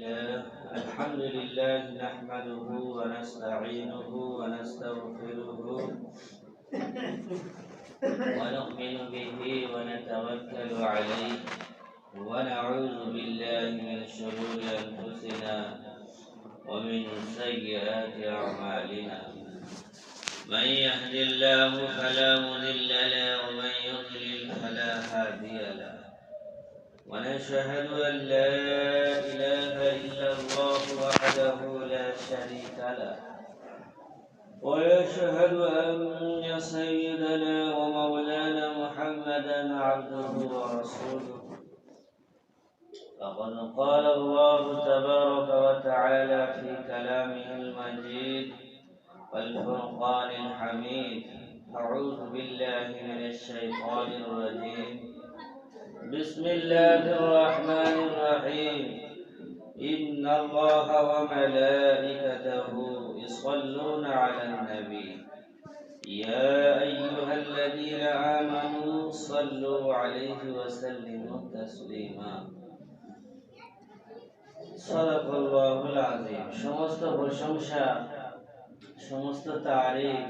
الحمد لله نحمده ونستعينه ونستغفره ونؤمن به ونتوكل عليه ونعوذ بالله من شرور أنفسنا ومن سيئات أعمالنا. من يهد الله فلا مضل له ومن يضلل فلا هادي له. ونشهد أن لا وحده لا شريك له. ونشهد أن سيدنا ومولانا محمدا عبده ورسوله. فقد قال الله تبارك وتعالى في كلامه المجيد والفرقان الحميد أعوذ بالله من الشيطان الرجيم. بسم الله الرحمن الرحيم. إن الله وملائكته يصلون على النبي يا أيها الذين آمنوا صلوا عليه وسلموا تسليما صدق الله العظيم সমস্ত প্রশংসা সমস্ত তারিফ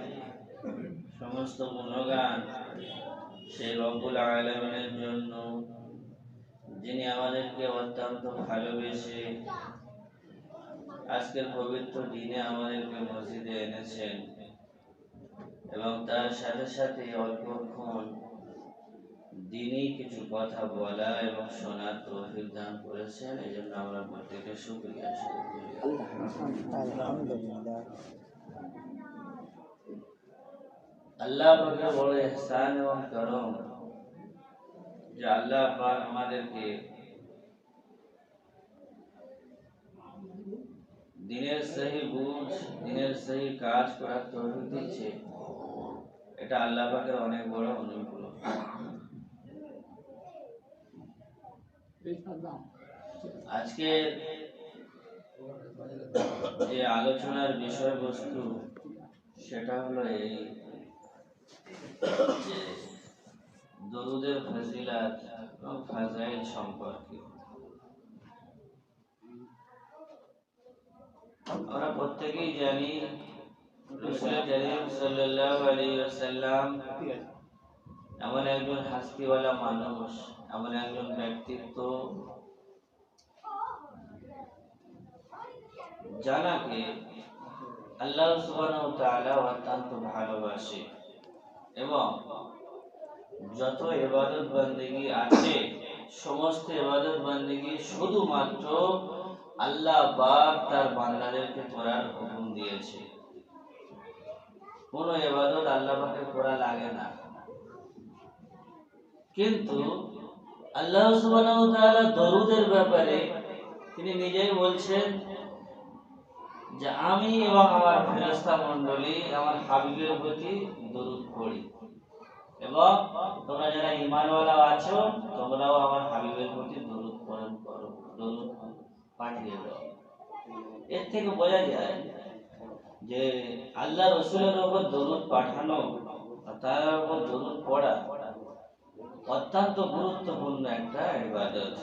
সমস্ত গুণগান সেই রব্বুল আলমিনের জন্য যিনি আমাদেরকে অত্যন্ত ভালোবেসে আজকের পবিত্র দিনে আমাদেরকে মসজিদে এনেছেন এবং তার সাথে সাথে অল্পক্ষণ দিনই কিছু কথা বলা এবং শোনার তৌফিক দান করেছেন। এই জন্য আমরা প্রত্যেকে শুক্রিয়া শুক্রিয়া আলহামদুলিল্লাহ আল্লাহ বড় ইহসান এবং করম। যে আল্লাহ আমাদেরকে দিনের সহি বুঝ, দিনের সহি কাজ করার তৌফিক দিচ্ছে, এটা আল্লাহ পাকের অনেক বড় অনুগ্রহ। আজকে যে আলোচনার বিষয়বস্তু, সেটা হলো এই দরুদের ফজিলাত এবং ফাজাইল সম্পর্কে। আমরা প্রত্যেকেই জানি এমন একজন হাস্তিওয়ালা মানুষ, এমন একজন ব্যক্তিত্ব জানাকে আল্লাহ সুবহানাহু ওয়া অত্যন্ত ভালোবাসে এবং যত ইবাদত বন্দেগি আছে, সমস্ত ইবাদত বন্দেগি শুধুমাত্র আল্লাহ পাক তার বান্দাদেরকে করার হুকুম দিয়েছে। কোন ইবাদত আল্লাহ পাকে করা লাগে না। কিন্তু আল্লাহ দরুদের ব্যাপারে তিনি নিজেই বলছেন যে আমি এবং আমার ফেরেশতা মণ্ডলী আমার হাবিবের প্রতি দরুদ পড়ি। এবং তোমরা যারা ইমানওয়ালা আছো, তোমরাও আমার হাবিবের প্রতি দরুদ করো দরুদ পাঠিয়ে দাও। এর থেকে বোঝা যায় যে আল্লাহ রসুলের দরুদ পাঠানো তার দরুদ পড়া অত্যন্ত গুরুত্বপূর্ণ একটা ইবাদত।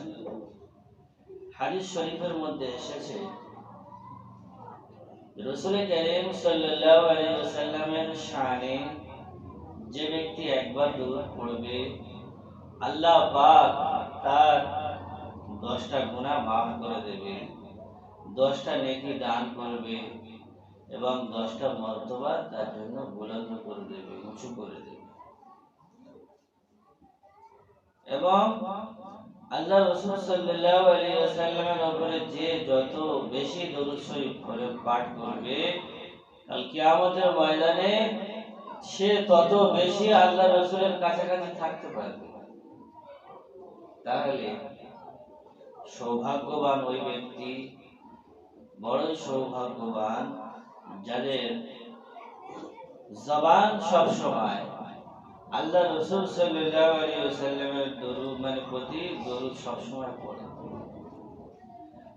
হাদিস শরীফের মধ্যে এসেছে, রসুল করিম সাল্লাল্লাহু আলাইহি ওয়াসাল্লামের শানে যে ব্যক্তি একবার দরুদ পড়বে, আল্লাহ পাক তার দশটা গুনাহ মাফ করে দেবে। দশটা নেকি দান করবে এবং দশটা মর্তবা তার জন্য বুলন্দ করে দেবে, উঁচু করে দেবে। এবং আল্লাহ রসুল সাল্লাল্লাহু আলাইহি ওয়াসাল্লামের উপরে যে যত বেশি দরুদ করে পাঠ করবে, কাল কিয়ামতের ময়দানে সে তত বেশি আল্লাহ রসুলের কাছাকাছি থাকতে পারবে তাহলে সৌভাগ্যবান ওই ব্যক্তি, বড়ই সৌভাগ্যবান, যাদের জবান সব সময় আল্লাহ রসুল ওয়াসাল্লামের দরুদ মানে প্রতি দরুদ সব সময় পড়ে।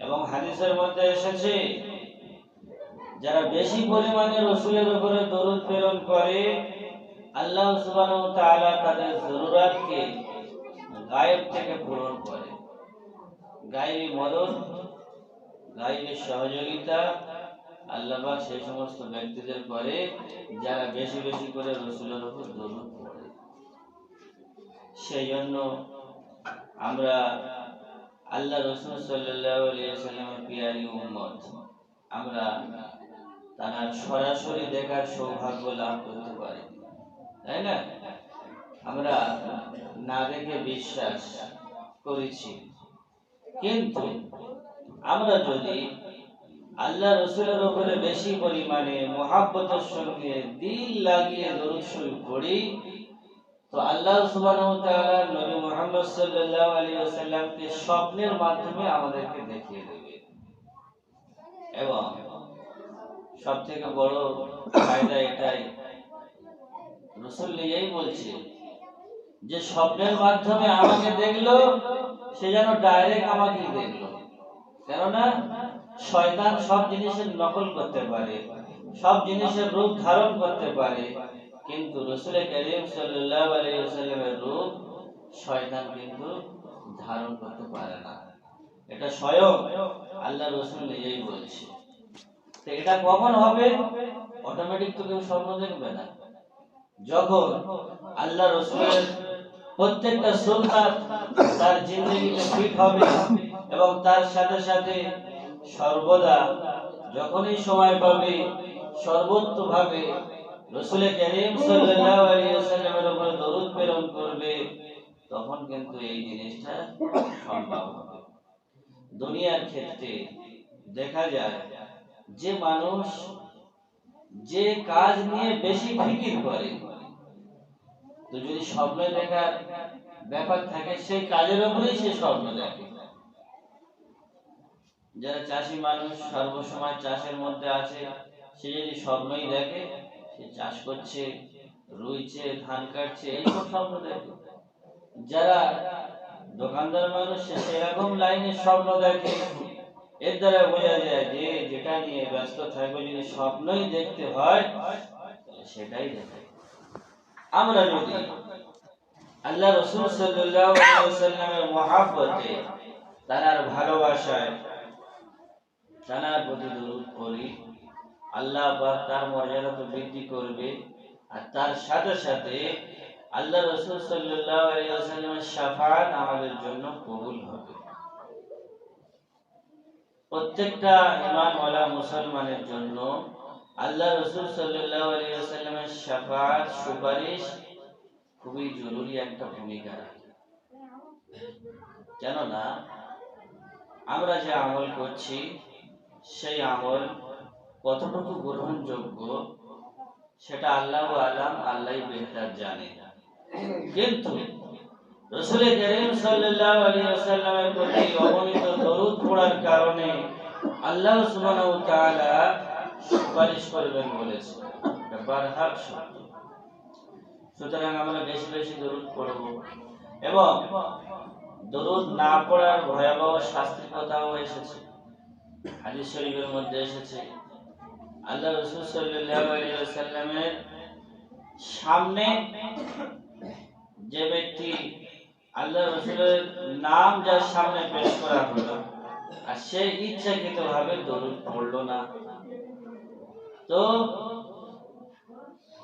এবং হাদিসের মধ্যে এসেছে যারা বেশি পরিমাণে রসুলের উপরে দরুদ প্রেরণ করে, আল্লাহ তাদের জরুরাতকে গায়েব থেকে পূরণ করে। গায়েবী মদত গাইবের সহযোগিতা আল্লাহ সেই সমস্ত ব্যক্তিদের করে, যারা বেশি বেশি করে রসুলের উপর দরুদ পড়ে। সেই জন্য আমরা আল্লাহ রসুল সাল্লাহ আলিয়া সাল্লামের পিয়ারি উম্মত, আমরা তার সরাসরি দেখার সৌভাগ্য লাভ করতে পারি। তাই না? আমরা না দেখে বিশ্বাস করেছি। কিন্তু আমরা যদি আল্লাহ রসুলের উপরে বেশি পরিমাণে মহাব্বতের সঙ্গে দিল লাগিয়ে দরুদ শরীফ পড়ি, তো আল্লাহ সুবহানাহু নবী মুহাম্মদ সাল্লাল্লাহু আলাইহি ওয়াসাল্লামকে স্বপ্নের মাধ্যমে আমাদেরকে দেখিয়ে দেবে। এবং সবথেকে বড় ফায়দা এটাই। রসুল নিজেই বলছে যে স্বপ্নের মাধ্যমে আমাকে দেখল, সে যেন ডাইরেক্ট আমাকে দেখল। কেননা শয়তান সব জিনিসের নকল করতে পারে, সব জিনিসের রূপ ধারণ করতে পারে, কিন্তু রসুল করিম সাল্লাল্লাহু আলাইহি ওয়াসাল্লামের রূপ শয়তান কিন্তু ধারণ করতে পারে না। এটা স্বয়ং আল্লাহ রসুল নিজেই বলছে। এটা কখন হবে? অটোমেটিক তো কেউ স্বপ্ন দেখবে না। যখন আল্লাহ রসুলের প্রত্যেকটা সুন্নাত তার জিন্দগিতে ফিট হবে এবং তার সাথে সাথে সর্বদা যখনই সময় পাবে, সর্বোত্তভাবে রসুলের করিম সাল্লাল্লাহু আলাইহি ওয়াসাল্লামের উপরে দরুদ প্রেরণ করবে, তখন কিন্তু এই জিনিসটা সম্ভব হবে। দুনিয়ার ক্ষেত্রে দেখা যায় যে মানুষ যে কাজ নিয়ে বেশি ফিকির করে, তো যদি স্বপ্ন দেখার ব্যাপার থাকে, সেই কাজের উপরেই সে স্বপ্ন দেখে। যারা চাষি মানুষ সর্বসময় চাষের মধ্যে আছে, সে যদি স্বপ্নই দেখে, সে চাষ করছে, রুইছে, ধান কাটছে, এইসব স্বপ্ন দেখে। যারা দোকানদার মানুষ সেরকম লাইনে স্বপ্ন দেখে। এর দ্বারা বোঝা যায় যে যেটা নিয়ে ব্যস্ত থাকবে, যদি স্বপ্নই দেখতে হয় সেটাই দেখে। আমরা যদি আল্লাহ রসুল ওয়াসাল্লামের মহাব্বতে তার ভালোবাসায় তার প্রতি দরুদ করি আল্লাহ তার মর্যাদা তো বৃদ্ধি করবে আর তার সাথে সাথে আল্লাহ রসুল সাল্লাহ আলাইহি ওয়াসাল্লামের শাফাআত আমাদের জন্য কবুল হবে। প্রত্যেকটা ইমানওয়ালা মুসলমানের জন্য আল্লাহ রসুল সাল্লাল্লাহু আলাইহি ওয়াসাল্লামের সুপারিশ খুবই জরুরি একটা ভূমিকা রাখে। কেননা, আমরা যে আমল করছি, সেই আমল কতটুকু গ্রহণযোগ্য, সেটা আল্লাহ আলাম আল্লাহ বেহতার জানে। কিন্তু রসুল করিম সাল্লাল্লাহু আলাইহি ওয়াসাল্লামের প্রতি অগণিত দরুদ পড়ার কারণে আল্লাহ সুবহানাহু ওয়া তাআলা সুপারিশ করবেন বলেছে। বারহাক সত্য সুতরাং আমরা বেশি বেশি দরুদ পড়ব। এবং দরুদ না পড়ার ভয়াবহ শাস্তির কথাও এসেছে। হাদিস শরীফের মধ্যে এসেছে। আল্লাহ রসুল সাল্লাল্লাহু আলাইহি ওয়াসাল্লামের সামনে যে ব্যক্তি আল্লাহ রসুলের নাম যার সামনে পেশ করা হলো আর সে ইচ্ছাকৃত ভাবে দরুদ পড়ল না। তো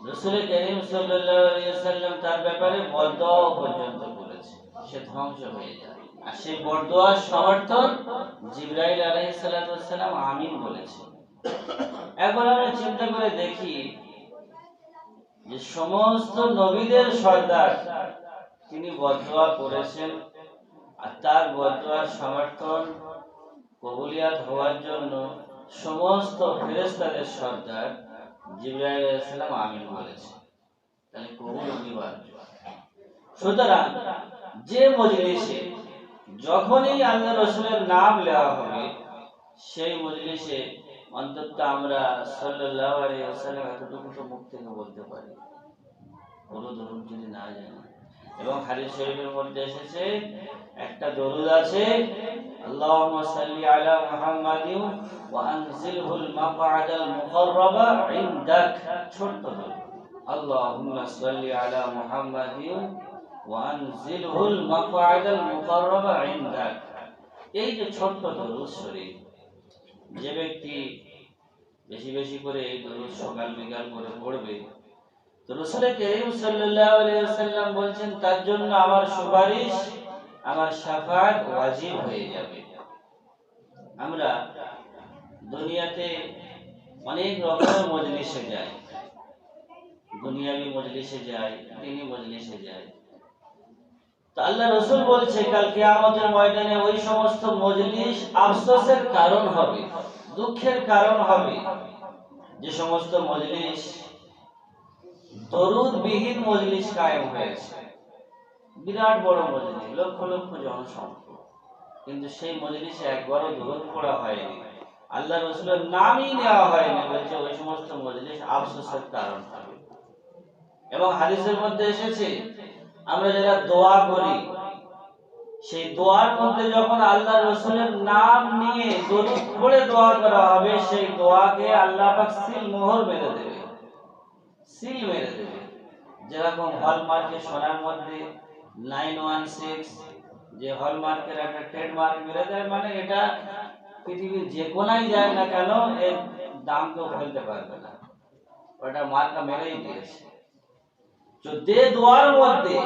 রসুল করিম ওয়াসাল্লাম তার ব্যাপারে পর্যন্ত করেছে। সে ধ্বংস হয়ে যায়। আর সেই বরদোয়ার সমর্থন জিব্রাইল ওয়াসসালাম আমিন বলেছে। এখন আমরা চিন্তা করে দেখি যে সমস্ত নবীদের সর্দার তিনি বদদোয়া করেছেন আর তার বদদোয়ার সমর্থন কবুলিয়াত হওয়ার জন্য সমস্ত ফেরেশতাদের সর্দার সালাম আমিন বলেছে। তাহলে কবুল অনিবার্য। সুতরাং যে মজলিসে যখনই আল্লাহ রসুলের নাম নেওয়া হবে, সেই মজলিসে অন্তত আমরা সাল্লাল্লাহু আলাইহি ওয়াসাল্লাম এতটুকু তো মুখ থেকে বলতে পারি। কোনো ধরুন যদি না জানি এবং হাদিস শরীফের মধ্যে এসেছে, একটা দরুদ আছে, আল্লাহুম্মা সাল্লি আলা মুহাম্মাদিন ওয়া আনজিলহুল মাকআদাল মুকাররাবা ছোট্ট দরুদ। আল্লাহুম্মা সাল্লি আলা মুহাম্মাদিন ওয়া আনজিলহুল মাকআদাল মুকাররাবা এই যে ছোট্ট দরুদ শরীফ, যে ব্যক্তি বেশি বেশি করে এই দরুদ সকাল বিকাল করে পড়বে রসুল করিম ওয়াসাল্লাম বলছেন, তার জন্য আমার সুপারিশ, আমার ওয়াজিব হয়ে যাবে। আমরা দুনিয়াতে অনেক রকমের মজলিসে যাই। দুনিয়াবি মজলিসে যাই মজলিসে যাই। তো আল্লাহ রসুল বলছে কালকে আমাদের ময়দানে ওই সমস্ত মজলিস আফসোসের কারণ হবে, দুঃখের কারণ হবে। যে সমস্ত মজলিস দরুদ বিহীন মজলিস কায়েম হয়েছে। বিরাট বড় মজলিস, লক্ষ লক্ষ জনসংখ্যা কিন্তু সেই মজলিসে একবারও দরুদ পড়া হয়নি। আল্লাহ রসুলের নামই নেওয়া হয়নি বলছে, ওই সমস্ত মজলিস আফসোসের কারণ হবে। এবং হাদিসের মধ্যে এসেছে, আমরা যারা দোয়া করি, সেই দোয়ার মধ্যে যখন আল্লাহ রসুলের নাম নিয়ে দরুদ পড়ে দোয়া করা হবে, সেই দোয়াকে আল্লাহ পাক সিল মোহর মেরে দেবে। সিল মেরে দেবে যেরকম হলমার্কে সোনার মধ্যে নাইন ওয়ান সিক্স যে হলমার্কের একটা ট্রেডমার্ক মেরে দেয় মানে এটা পৃথিবীর যে কোনায় যায় না কেন এর দাম কেউ ফেলতে পারবে না। ওটা মার্কা মেরেই দিয়েছে। তো যে দোয়ার মধ্যে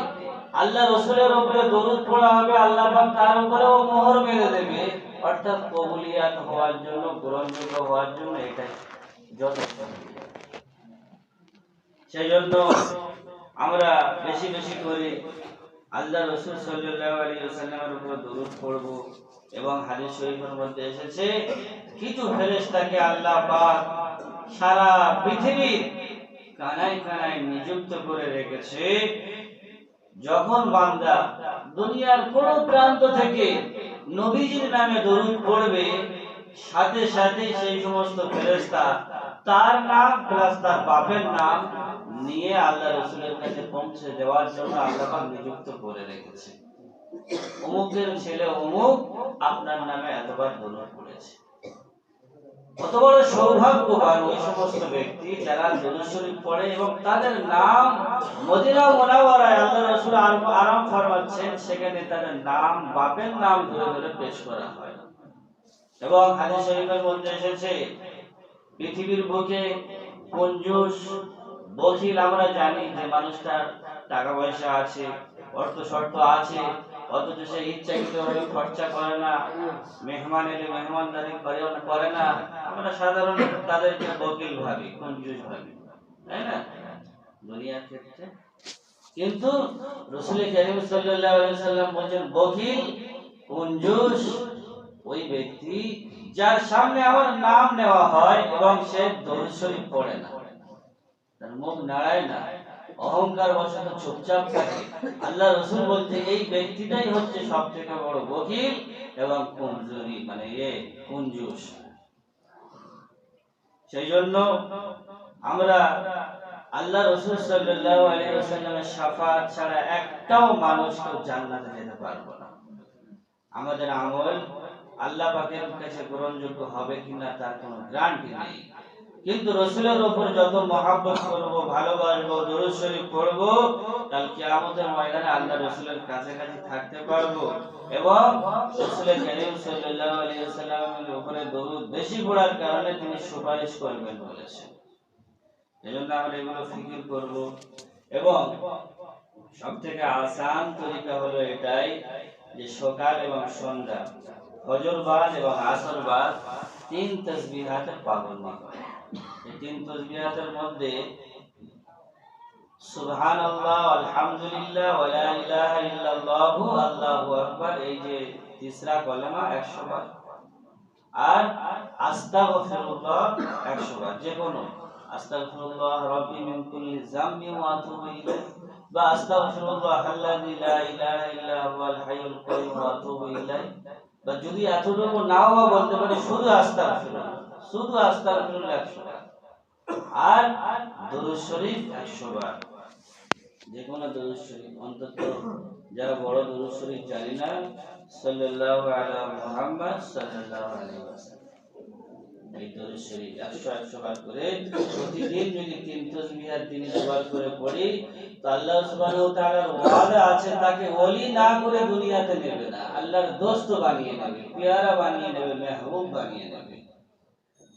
আল্লাহ রসুলের উপরে দরুদ পড়া হবে আল্লাহ পাক তার উপরেও মোহর মেরে দেবে। অর্থাৎ কবুলিয়াত হওয়ার জন্য গ্রহণযোগ্য হওয়ার জন্য এটাই যথেষ্ট। সেই জন্য আমরা বেশি বেশি করে আল্লাহ রসুল সাল্লাল্লাহু আলাইহি ওয়াসাল্লামের উপর দরুদ পড়ব এবং হাদিস শরীফের মধ্যে এসেছে, কিছু ফেরেশতাকে আল্লাহ পাক সারা পৃথিবীর কানায় কানায় নিযুক্ত করে রেখেছে। যখন বান্দা দুনিয়ার কোন প্রান্ত থেকে নবীজির নামে দরুদ পড়বে, সাথে সাথে সেই সমস্ত ফেরেশতা তার নাম প্লাস তার বাপের নাম নিয়ে আল্লাহ রসুলের কাছে পৌঁছে দেওয়ার জন্য আল্লাহ নিযুক্ত করে রেখেছে। অমুকের ছেলে অমুক আপনার নামে এতবার দরুদ পড়েছে কত বড় সৌভাগ্যবান ওই সমস্ত ব্যক্তি যারা শরীফ পড়ে এবং তাদের নাম মদিনা মুনাওয়ারায় আল্লাহ রাসূল আরাম- ফরমাচ্ছেন, সেখানে তাদের নাম, বাপের নাম ধরে ধরে পেশ করা হয়। এবং হাদিস শরীফের মধ্যে এসেছে পৃথিবীর বুকে কঞ্জুস বখিল আমরা জানি যে মানুষটার টাকা পয়সা আছে, অর্থ শর্ত আছে, অথচ সে ইচ্ছাকৃতভাবে খরচা করে না, মেহমান এলে মেহমানদারি করে না- আমরা সাধারণত তাদেরকে বকিল ভাবি কঞ্জুস ভাবি, তাই না? দুনিয়ার ক্ষেত্রে। কিন্তু রসুল করিম সাল্লাম বলেন বকিল কঞ্জুস ওই ব্যক্তি যার সামনে আমার নাম নেওয়া হয় এবং সে দরুদ পড়ে না। তার মুখ নাড়ায় না, অহংকার বশত চুপচাপ থাকে। আল্লাহ রসুল বলছে এই ব্যক্তিটাই হচ্ছে সব থেকে বড় বকিল এবং কমজোরি মানে এ কুঞ্জুস। সেই জন্য আমরা আল্লাহ রসুল সাল্লাল্লাহু আলাইহি ওয়াসাল্লামের শাফাত ছাড়া একটাও মানুষ কেউ জান্নাতে যেতে পারব না। আমাদের আমল আল্লাহ পাকের কাছে গ্রহণযোগ্য হবে কিনা তার কোনো গ্যারান্টি নেই। কিন্তু রসুলের উপর যত মহাব্বত করব, ভালোবাসবো, দরুদ শরীফ পড়ব, কাল কিয়ামতের ময়দানে আল্লাহ রসুলের কাছাকাছি থাকতে পারব এবং রসুলের করিম সাল্লাল্লাহু আলাইহি ওয়াসাল্লামের উপরে দরুদ বেশি পড়ার কারণে তিনি সুপারিশ করবেন বলেছেন। এজন্য আমরা এগুলো ফিকির করব এবং সব থেকে আসান তরিকা হলো এটাই যে সকাল এবং সন্ধ্যা ফজর বাদ এবং আসর বাদ তিন তসবিহাতের করে এই তিন তসবিহাতের মধ্যে সুবহানাল্লাহ, আলহামদুলিল্লাহ, ওয়া লা ইলাহা ইল্লাল্লাহু, আল্লাহু আকবার, এই যে তিসরা কলেমা 100 বার। আর আস্তাগফিরুল্লাহ 100 বার যে কোনো আস্তাগফিরুল্লাহ রাব্বি মিন কুল্লি যামবি ওয়া আতুবু ইলাইহি। বা আস্তাগফিরুল্লাহ আল্লাযী লা ইলাহা ইল্লা হুয়াল হাইয়ুল কাইয়্যুম ওয়া আতুবু ইলাইহি। বা যদি এতটুকু নাও বা বলতে পারি, শুধু আস্তাগফিরুল্লাহ শুধু আস্তার 100 বার। আর দরুদ 100 বার। যে কোনো দরুদ অন্তত যারা বড় দরুদ শরীফ জানি না, সাল্লাল্লাহু আলা মুহাম্মদ সাল্লাল্লাহু আলাইহি এই দরুদ শরীফ 100 100 বার করে প্রতিদিন যদি তিন তাসবিহাত তিনি দুবার করে পড়ি, তো আল্লাহ সুবহানাহু তাআলার ওয়াদা আছে, তাকে ওলি না করে দুনিয়াতে নেবে না। আল্লাহর দোস্ত বানিয়ে নেবে, পেয়ারা বানিয়ে নেবে, মেহবুব বানিয়ে নেবে।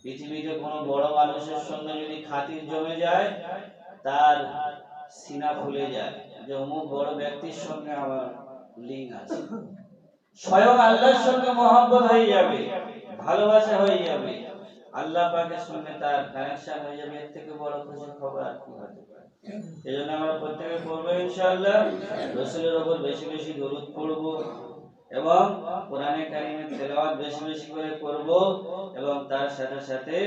পৃথিবীতে বড় মানুষের সঙ্গে যদি খাতির জমে যায়, তার সিনা ফুলে যায়। যে অমুক বড় ব্যক্তির সঙ্গে আমার লিঙ্ক আছে। স্বয়ং আল্লাহর সঙ্গে মহব্বত হয়ে যাবে, ভালোবাসা হয়ে যাবে। আল্লাহ পাকের সঙ্গে তার কানেকশন হয়ে যাবে, এর থেকে বড় খুশির খবর আর কি হতে পারে? এই আমরা প্রত্যেকে পড়ব ইনশাআল্লাহ, রসুলের ওপর বেশি বেশি দরুদ পড়ব এবং কোরআনে কারিমের তেলাওয়াত বেশি বেশি করে করব এবং তার সাথে সাথে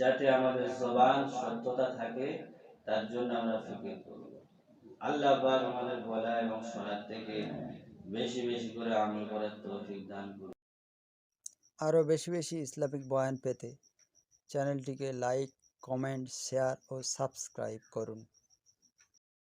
যাতে আমাদের জবান সত্যতা থাকে, তার জন্য আমরা ফিকির করব। আল্লাহ পাক আমাদের বলা এবং শোনার থেকে বেশি বেশি করে আমল করার তৌফিক দান করুন। আরও বেশি বেশি ইসলামিক বয়ান পেতে চ্যানেলটিকে লাইক কমেন্ট শেয়ার ও সাবস্ক্রাইব করুন।